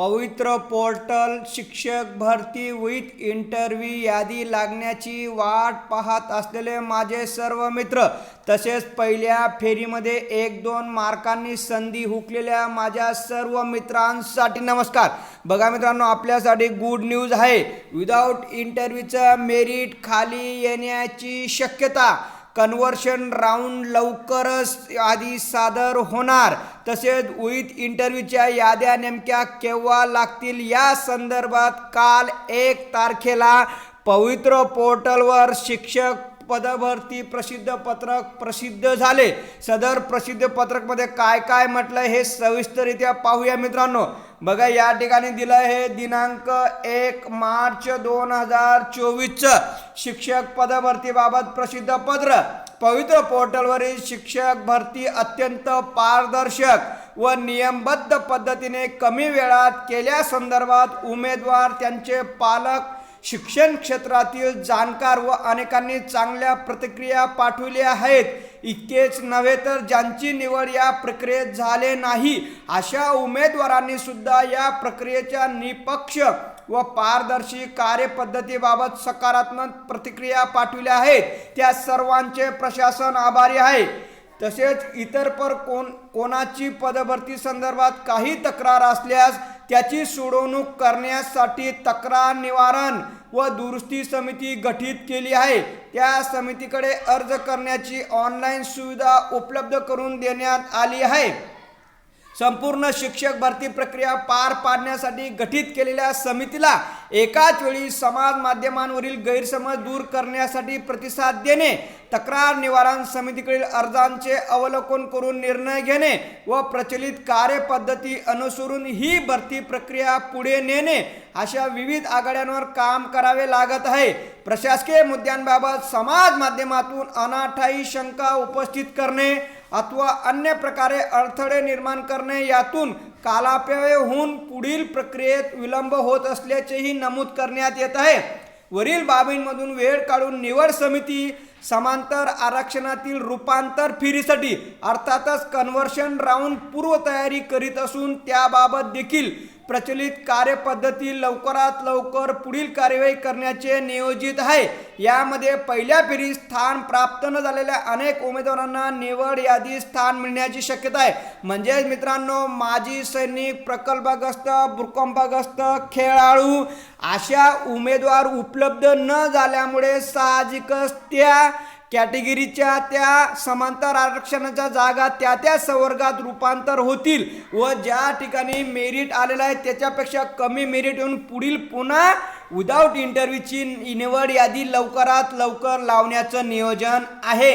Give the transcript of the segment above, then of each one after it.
पवित्र पोर्टल शिक्षक भरती विथ इंटरव्ह्यू यादी लागण्याची वाट पाहत असलेले माझे सर्व मित्र तसेच पहिल्या फेरीमध्ये एक दोन मार्कांनी संधी हुकलेल्या माझ्या सर्व मित्रांसाठी नमस्कार. बघा मित्रांनो आपल्यासाठी गुड न्यूज आहे. विदाऊट इंटरव्ह्यूचं मेरिट खाली येण्याची शक्यता. कन्व्हर्शन राऊंड लवकरच आधी सादर होणार. तसेच विथ इंटरव्ह्यूच्या याद्या नेमक्या केव्हा लागतील या संदर्भात काल एक तारखेला पवित्र पोर्टलवर शिक्षक पदभरती प्रसिद्ध पत्रक प्रसिद्ध झाले. सदर प्रसिद्ध पत्रकमध्ये काय काय म्हटलं हे सविस्तररित्या पाहूया मित्रांनो. बघा या ठिकाणी दिलं आहे दिनांक एक मार्च दोन हजार चोवीसचं शिक्षक पदभरतीबाबत प्रसिद्ध पत्र. पवित्र पोर्टलवरील शिक्षक भरती अत्यंत पारदर्शक व नियमबद्ध पद्धतीने कमी वेळात केल्या संदर्भात उमेदवार त्यांचे पालक शिक्षण क्षेत्रातील जाणकार व अनेकांनी चांगल्या प्रतिक्रिया पाठवल्या आहेत. इतकेच नव्हे तर ज्यांची निवड या प्रक्रियेत झाले नाही अशा उमेदवारांनी सुद्धा या प्रक्रियेच्या निपक्ष व पारदर्शी कार्यपद्धतीबाबत सकारात्मक प्रतिक्रिया पाठवल्या आहेत. त्या सर्वांचे प्रशासन आभारी आहे. तसेच इतर पर कोण कोणाची पदभरती संदर्भात काही तक्रार असल्यास त्याची सोडवणूक करण्यासाठी तक्रार निवारण व दुरुस्ती समिती गठीत केली आहे. त्या समितीकडे अर्ज करण्याची ऑनलाईन सुविधा उपलब्ध करून देण्यात आली आहे. संपूर्ण शिक्षक भरती प्रक्रिया पार पाडण्यासाठी गठीत केलेल्या समितीला एकाच वेळी समाज माध्यमांवरील गैरसमज दूर करण्यासाठी प्रतिसाद देणे तक्रार निवारण समितीकडील अर्जांचे अवलोकन करून निर्णय घेणे व प्रचलित कार्यपद्धती अनुसरून ही भरती प्रक्रिया पुढे नेणे अशा विविध आघाड्यांवर काम करावे लागत आहे. प्रशासकीय मुद्द्यांबाबत समाज माध्यमातून अनाठाई शंका उपस्थित करणे अथवा अन्य प्रकारे अडथळे निर्माण करणे यातून कालापय होऊन पुढील प्रक्रियेत विलंब होत असल्याचेही नमूद करण्यात येत आहे. वरील बाबींमधून वेळ काढून निवड समिती समांतर आरक्षणातील रूपांतर फिरीसाठी अर्थातच कन्व्हर्शन राऊंड पूर्वतयारी करीत असून त्याबाबत देखील प्रचलित कार्यपद्धती लवकरात लवकर पुढील कार्यवाही करण्याचे नियोजित आहे. यामध्ये पहिल्या फेरीत स्थान प्राप्त न झालेल्या अनेक उमेदवारांना निवड यादी स्थान मिळण्याची शक्यता आहे. म्हणजेच मित्रांनो माजी सैनिक प्रकल्पग्रस्त भूकंपग्रस्त खेळाडू अशा उमेदवार उपलब्ध न झाल्यामुळे साहजिकच त्या कॅटेगरीच्या त्या समांतर आरक्षणाच्या जागा त्या त्या संवर्गात रूपांतर होतील व ज्या ठिकाणी मेरिट आलेलं आहे त्याच्यापेक्षा कमी मेरिट येऊन पुढील पुन्हा विदाऊट इंटरव्ह्यूची निवड यादी लवकरात लवकर लावण्याचं नियोजन आहे.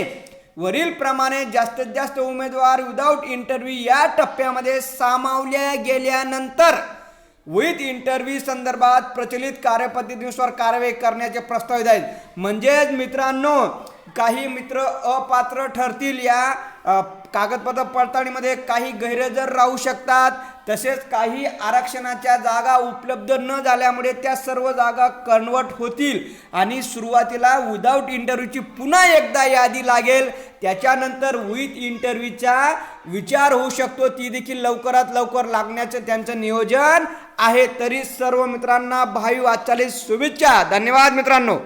वरीलप्रमाणे जास्तीत जास्त उमेदवार विदाऊट इंटरव्ह्यू या टप्प्यामध्ये सामावल्या गेल्यानंतर विथ इंटरव्ह्यू संदर्भात प्रचलित कार्यपद्धतीनुसार कारवाई करण्याचे प्रस्तावित आहेत. म्हणजेच मित्रांनो काही मित्र अपात्र ठरतील या कागदपत्र पडताळणीमध्ये काही गैरहजर राहू शकतात. तसेच काही आरक्षणाच्या जागा उपलब्ध न झाल्यामुळे त्या सर्व जागा कन्वर्ट होतील. आणि सुरुवातीला विदाऊट इंटरव्ह्यूची पुन्हा एकदा यादी लागेल. त्याच्यानंतर विथ इंटरव्ह्यूचा विचार होऊ शकतो. ती देखील लवकरात लवकर लागण्याचं त्यांचं नियोजन आहे. तरी सर्व मित्रांना भावी वाचाली शुभेच्छा. धन्यवाद मित्रांनो.